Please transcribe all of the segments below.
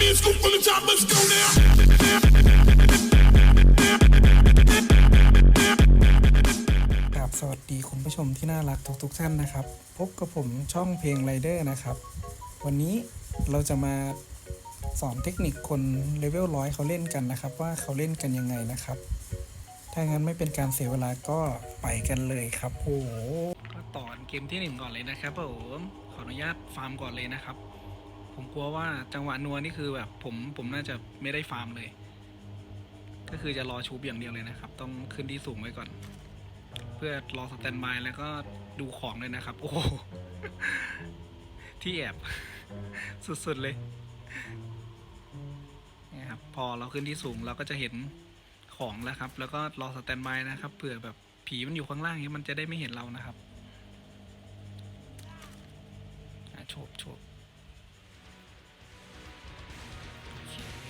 me a scoop full of time. Let's go now. กับสวัสดีคุณผู้ชมที่น่ารักทุกๆท่านนะครับ พบกับผมช่องเพลงไรเดอร์นะครับ วันนี้เราจะมาสอนเทคนิคคนเลเวลร้อยเขาเล่นกันนะครับ ว่าเขาเล่นกันยังไงนะครับ ถ้างั้นไม่เป็นการเสียเวลาก็ไปกันเลยครับโอ้โหก็ต่อเกมที่หนึ่งก่อนเลยนะครับผมขออนุญาตฟาร์มก่อนเลยนะครับ ผมกลัวว่าจังหวะนัวนี่คือแบบผมผมน่าจะไม่ได้ฟาร์มเลย ก็คือจะรอชูบอย่างเดียวเลยนะครับ ต้องขึ้นที่สูงไว้ก่อน เพื่อรอสแตนบายแล้วก็ดูของเลยนะครับ โอ้ที่แอบ สุดๆเลยนี่ครับพอเราขึ้นที่สูงเราก็จะเห็นของแล้วครับ แล้วก็รอสแตนบายนะครับเผื่อแบบผีมันอยู่ข้างล่างนี้มันจะได้ไม่เห็นเรานะครับโฉบโฉบ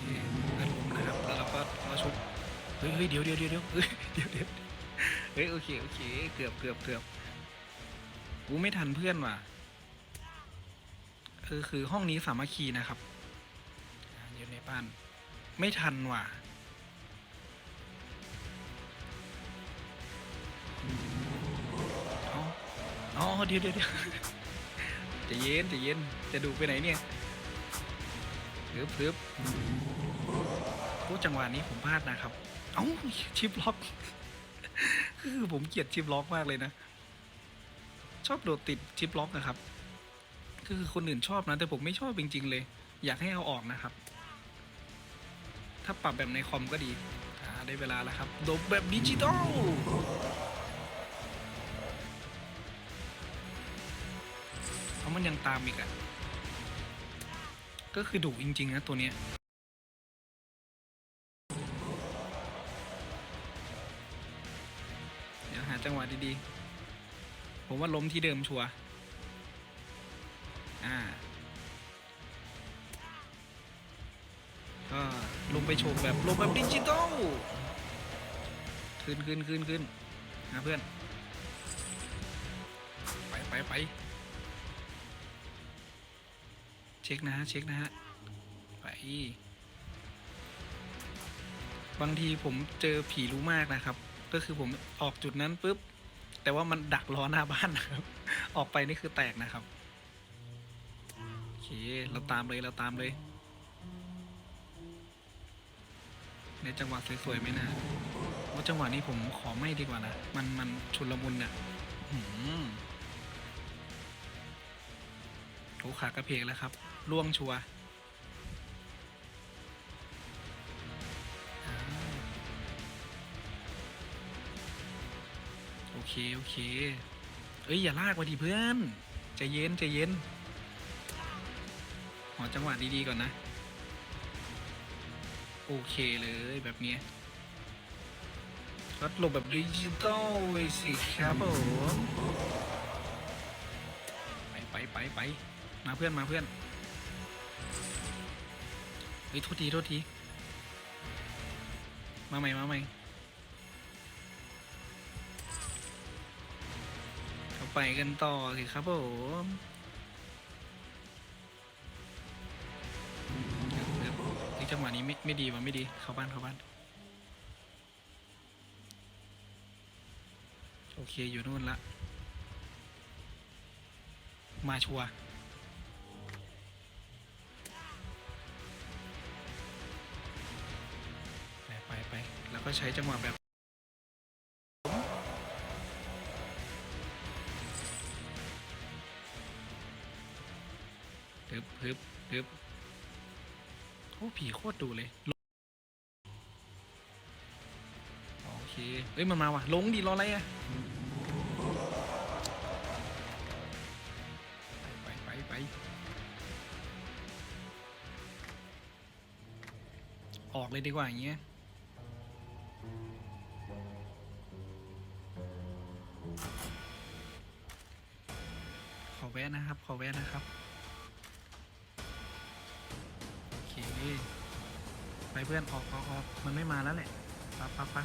เคเลื่อนลงนะครับแล้วเราก็เราชุบเฮ้ยเดี๋ยวเดี๋ยวเดี๋ยวเดี๋ยวเฮ้ยเดี๋ยวเดี๋ยวเฮ้ยโอเคโอเคเกือบเกือบเกือบกูไม่ทันเพื่อนว่ะเออคือห้องนี้สามัคคีนะครับอยู่ในบ้าน ไม่ทันว่ะเอาเอาเดี๋ยวเดี๋ยวเดียวจะเย็นจะเย็นจะดูไปไหนเนี่ย พึบพึบผู้จังหวะนี้ผมพลาดนะครับ เอ้าชิปล็อก คือผมเกลียดชิปล็อกมากเลยนะ ชอบโดดติดชิปล็อกนะครับ คือคนอื่นชอบนะ แต่ผมไม่ชอบจริง ๆ เลย อยากให้เอาออกนะครับ ถ้าปรับแบบในคอมก็ดีได้เวลาแล้วครับโดดแบบดิจิตอลเพราะมันยังตามอีกอะ ก็คือดุจริง ๆ นะ ตัวเนี้ยเดี๋ยวหาจังหวะดีๆ ผมว่าล้มที่เดิมชัวร์อ่า ก็ลงไปโฉบแบบลงแบบดิจิตอลขึ้นขึ้นขึ้นขึ้นนะเพื่อน ไปไปไป ช็คนะฮะเช็คนะฮะไปบางทีผมเจอผีรู้มากนะครับ ก็คือผมออกจุดนั้นปุ๊บ แต่ว่ามันดักล้อหน้าบ้านนะครับ ออกไปนี่คือแตกนะครับโอเคเราตามเลยเราตามเลย ในจังหวะสวยๆไหมนะว่าจังหวะนี้ผมขอไม่ดีกว่านะ มันมันชุลมุนเนี่ย โอ้ขากระเพกแล้วครับล่วงชัวร์อ่าโอเค โอเค เอ้ย อย่าลากไปดิเพื่อนใจเย็นใจเย็นขอจังหวะดี ๆ ก่อนนะ โอเคเลยแบบเนี้ยก็หลบแบบดิจิตอลเลยสิครับผม ไปไปไปไป มาเพื่อนมาเพื่อนเฮ้ยโทษทีโทษที มาใหม่มาใหม่เข้าไปกันต่อสิครับผมเดี๋ยวเดี๋ยวเฮ้ยจังหวะนี้ไม่ไม่ดีว่ะไม่ดี เข้าบ้านเข้าบ้าน โอเคอยู่นู่นละ มาชัวร์ แล้วก็ใช้จังหวะแบบฮึบฮึบฮึบโอ้ผีโคตรดูเลย โอเคเอ้ย มันมาว่ะ ลงดิ รออะไรอะไปไปไปออกเลยดีกว่าอย่างเงี้ย อแวะนะครับ ขอแวะนะครับ โอเค ไปเพื่อนออกออกออกมันไม่มาแล้วแหละปะปะปะ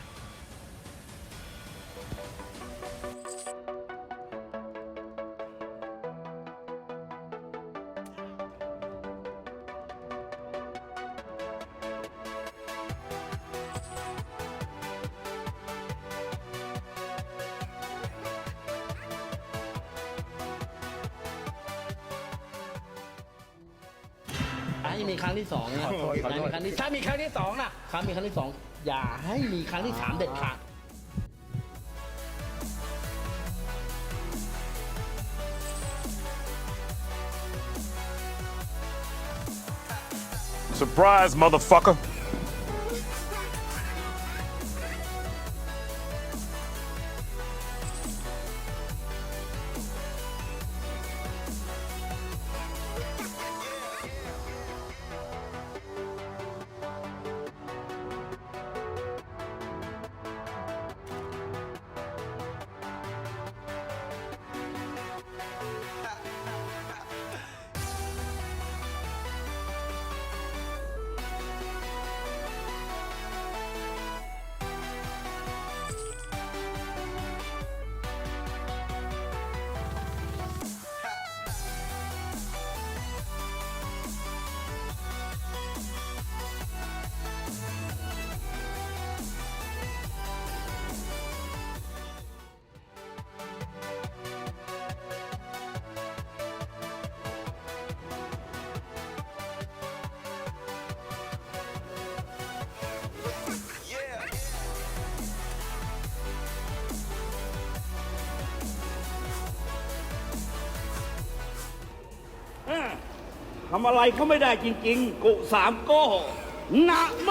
ให้มีครั้งที่สองนะขอโทษขอโทษมีครั้งที่ถ้ามีครั้งที่สองนะครั้งมีครั้งที่สองอย่าให้มีครั้งที่สามเด็ดขาด Surprise, motherfucker. " ทำอะไรเขาไม่ได้จริง ๆ กุสามโก้นะโม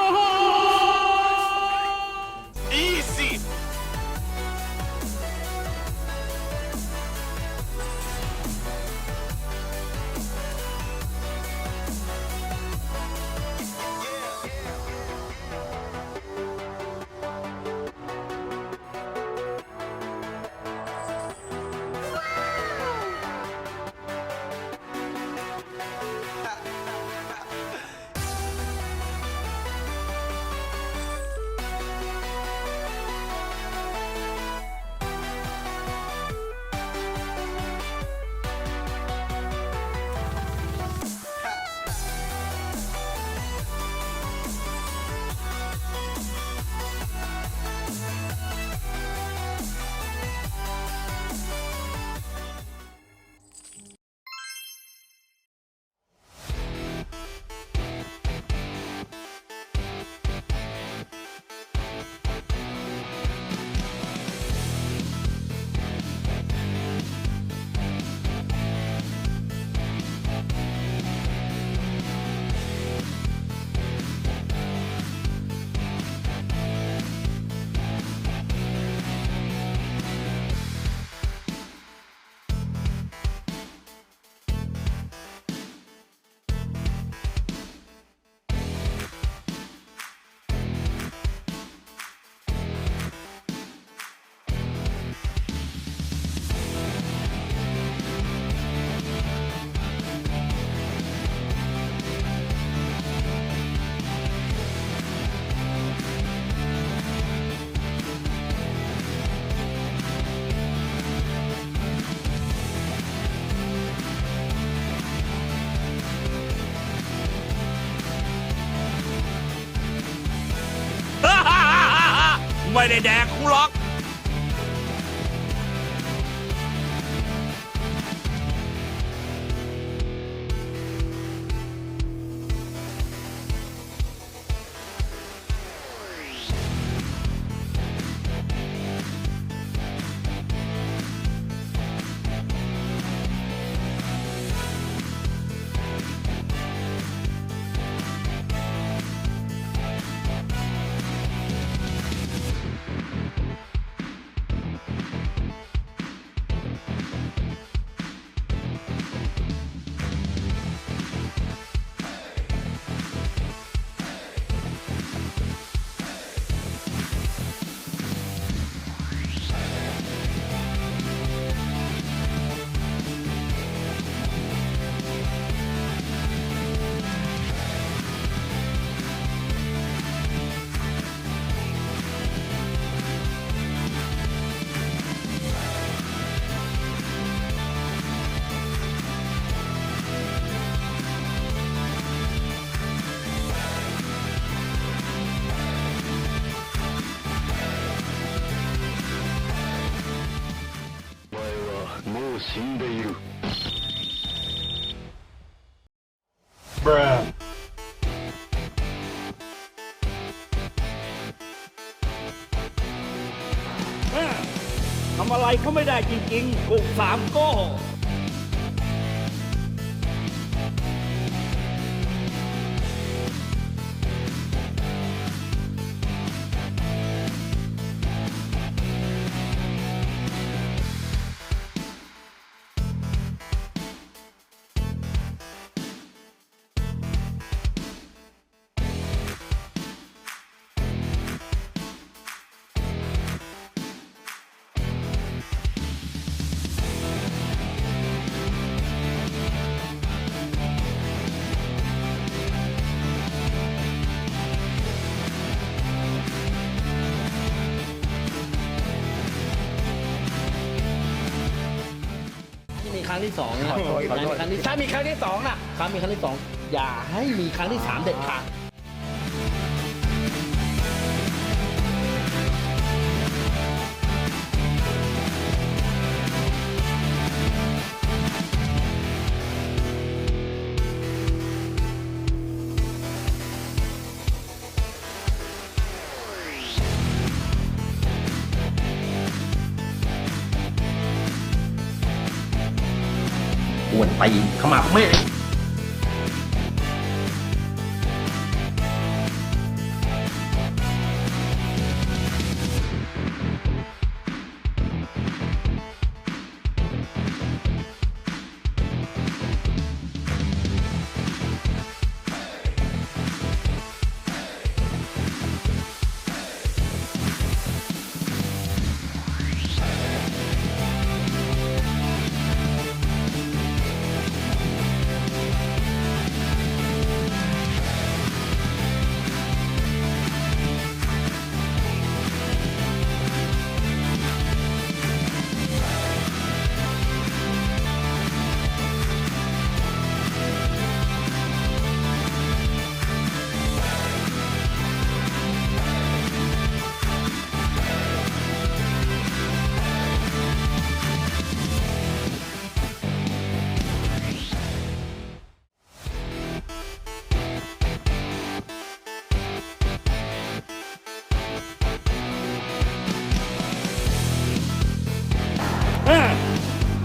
ไม่ได้แดกกูหรอกำอะไรเขาไม่ได้จริงๆกุสามก้ที่ รั้งที่สองนะอย่ามีครั้งที่ถ้ามีครั้งที่สองนะครั้งมีครั้งที่สองอย่าให้มีครั้งที่สามเด็ดขาด เข้ามาไม่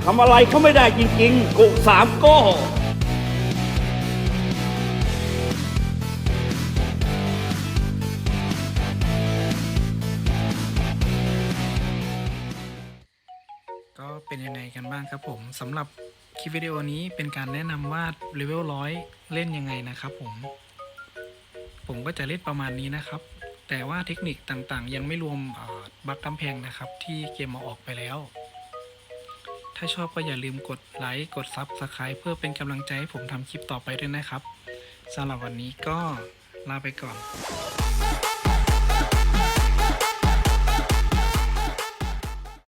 ทำอะไรเขาไม่ได้จริงๆ กุสามโก้ก็เป็นยังไงกันบ้างครับผมสำหรับคลิปวิดีโอนี้เป็นการแนะนำว่าเลเวลร้อยเล่นยังไงนะครับผม ผมก็จะเล่นประมาณนี้นะครับ แต่ว่าเทคนิคต่างๆ ยังไม่รวมเอ่อบัคกำแพงนะครับ ที่เกมมาออกไปแล้ว ถ้าชอบก็อย่าลืมกดไลค์ กดซับสไคร b e เพื่อเป็นกำลังใจให้ผมทำคลิปต่อไปด้วยนะครับสำหรับวันนี้ก็ลาไปก่อน